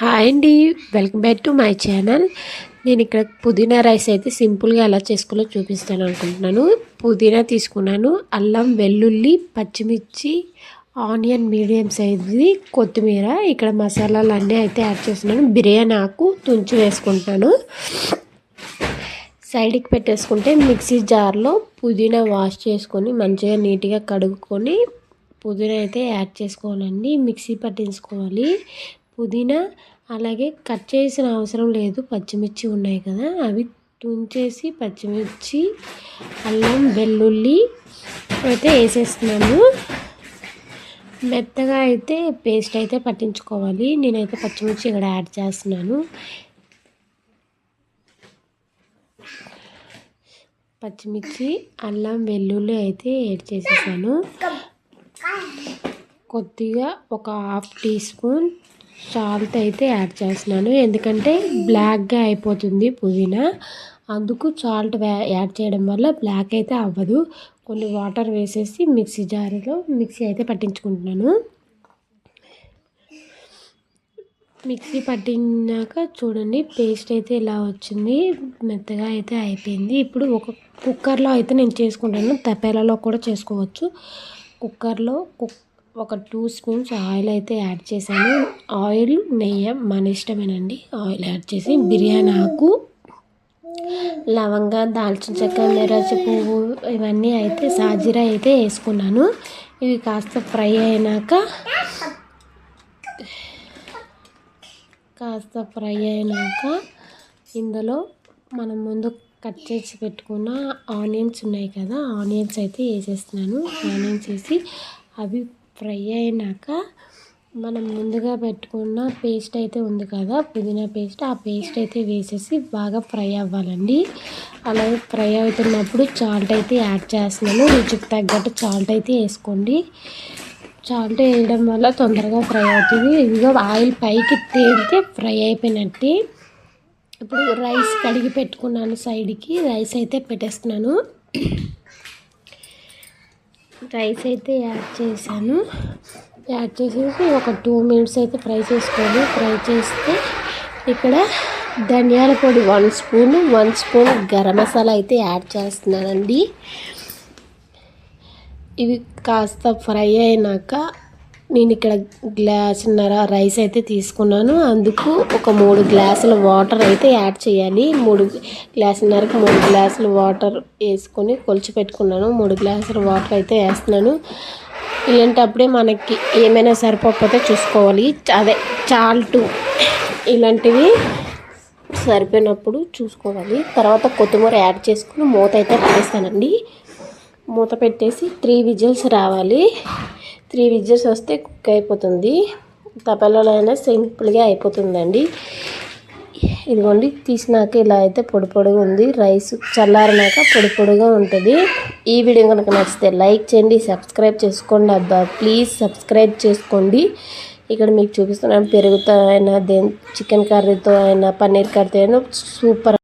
Hi అండి. Welcome back to my channel. నేను ఇక్కడ పుదీనా రైస్ అయితే సింపుల్గా ఎలా చేసుకోవాలో చూపిస్తాను అనుకుంటున్నాను. పుదీనా తీసుకున్నాను. అల్లం వెల్లుల్లి పచ్చిమిర్చి ఆనియన్ మీడియం సైజ్ది కొత్తిమీర ఇక్కడ మసాలాలు అన్నీ అయితే యాడ్ చేస్తున్నాను. బిర్యానీ ఆకు తుంచి వేసుకుంటాను సైడ్కి పెట్టేసుకుంటే మిక్సీ జార్లో పుదీనా వాష్ చేసుకొని మంచిగా నీట్గా కడుక్కొని పుదీనా అయితే యాడ్ చేసుకోవాలండి. మిక్సీ పట్టించుకోవాలి. పుదీనా అలాగే కట్ చేసిన అవసరం లేదు. పచ్చిమిర్చి ఉన్నాయి కదా అవి తుంచేసి పచ్చిమిర్చి అల్లం వెల్లుల్లి అయితే వేసేస్తున్నాను మెత్తగా అయితే పేస్ట్ అయితే పట్టించుకోవాలి. నేనైతే పచ్చిమిర్చి ఇక్కడ యాడ్ చేస్తున్నాను. పచ్చిమిర్చి అల్లం వెల్లుల్లి అయితే యాడ్ చేసేసాను. కొద్దిగా ఒక హాఫ్ టీ స్పూన్ సాల్ట్ అయితే యాడ్ చేస్తున్నాను. ఎందుకంటే బ్లాక్గా అయిపోతుంది పుదీనా. అందుకు సాల్ట్ యాడ్ చేయడం వల్ల బ్లాక్ అయితే అవ్వదు. కొన్ని వాటర్ వేసేసి మిక్సీ జారులో మిక్సీ అయితే పట్టించుకుంటున్నాను. మిక్సీ పట్టినాక చూడండి పేస్ట్ అయితే ఇలా వచ్చింది. మెత్తగా అయితే అయిపోయింది. ఇప్పుడు ఒక కుక్కర్లో అయితే నేను చేసుకుంటాను. తపేలలో కూడా చేసుకోవచ్చు. కుక్కర్లో కుక్ ఒక టూ స్పూన్స్ ఆయిల్ అయితే యాడ్ చేశాను. ఆయిల్ నెయ్యి మన ఇష్టమేనండి. ఆయిల్ యాడ్ చేసి బిర్యానీ ఆకు లవంగా దాల్చిన చెక్క మిరచి పువ్వు ఇవన్నీ అయితే సాజీరా అయితే వేసుకున్నాను. ఇవి కాస్త ఫ్రై అయినాక కాస్త ఫ్రై అయినాక ఇందులో మనం ముందు కట్ చేసి పెట్టుకున్న ఆనియన్స్ ఉన్నాయి కదా ఆనియన్స్ అయితే వేసేస్తున్నాను. ఆనియన్స్ వేసి అవి ఫ్రై అయినాక మనం ముందుగా పెట్టుకున్న పేస్ట్ అయితే ఉంది కదా పుదీనా పేస్ట్. ఆ పేస్ట్ అయితే వేసేసి బాగా ఫ్రై అవ్వాలండి. అలాగే ఫ్రై అవుతున్నప్పుడు చాల్ట్ అయితే యాడ్ చేస్తున్నాను. రుచికి తగ్గట్టు చాల్ట్ అయితే వేసుకోండి. చాల్ట్ వేయడం వల్ల తొందరగా ఫ్రై అవుతుంది. ఇదిగో ఆయిల్ పైకి తేలితే ఫ్రై అయిపోయినట్టే. ఇప్పుడు రైస్ కడిగి పెట్టుకున్నాను సైడ్కి. రైస్ అయితే పెట్టేస్తున్నాను. రైస్ అయితే యాడ్ చేశాను. యాడ్ చేసేసి ఒక టూ మినిట్స్ అయితే ఫ్రై చేసుకోవాలి. ఫ్రై చేస్తే ఇక్కడ ధనియాల పొడి one spoon one spoon garam masala అయితే యాడ్ చేస్తున్నానండి. ఇవి కాస్త ఫ్రై అయినాక నేను ఇక్కడ గ్లాసున్నర రైస్ అయితే తీసుకున్నాను. అందుకు ఒక మూడు గ్లాసుల వాటర్ అయితే యాడ్ చేయాలి. మూడు గ్లాసున్నరకు మూడు గ్లాసుల వాటర్ వేసుకొని కొలిచి పెట్టుకున్నాను. మూడు గ్లాసుల వాటర్ అయితే వేస్తున్నాను. ఇలాంటప్పుడే మనకి ఏమైనా సరిపోకపోతే చూసుకోవాలి. అదే చాల్టు ఇలాంటివి సరిపోయినప్పుడు చూసుకోవాలి. తర్వాత కొత్తిమీర యాడ్ చేసుకుని మూత అయితే పెట్టేస్తానండి మూత పెట్టేసి త్రీ విజిల్స్ రావాలి. త్రీ విజిల్స్ వస్తే కుక్ అయిపోతుంది. తపాలలో అయినా సింపుల్గా అయిపోతుందండి. ఇదిగోండి తీసినాక ఇలా అయితే పొడి పొడిగా ఉంది. రైస్ చల్లారినాక పొడి పొడిగా ఉంటుంది. ఈ వీడియో కనుక నచ్చితే లైక్ చేయండి సబ్స్క్రైబ్ చేసుకోండి. అబ్బా ప్లీజ్ సబ్స్క్రైబ్ చేసుకోండి. ఇక్కడ మీకు చూపిస్తున్నాను పెరుగుతో అయినా దేని చికెన్ కర్రీతో అయినా పన్నీర్ కర్రీతో అయినా సూపర్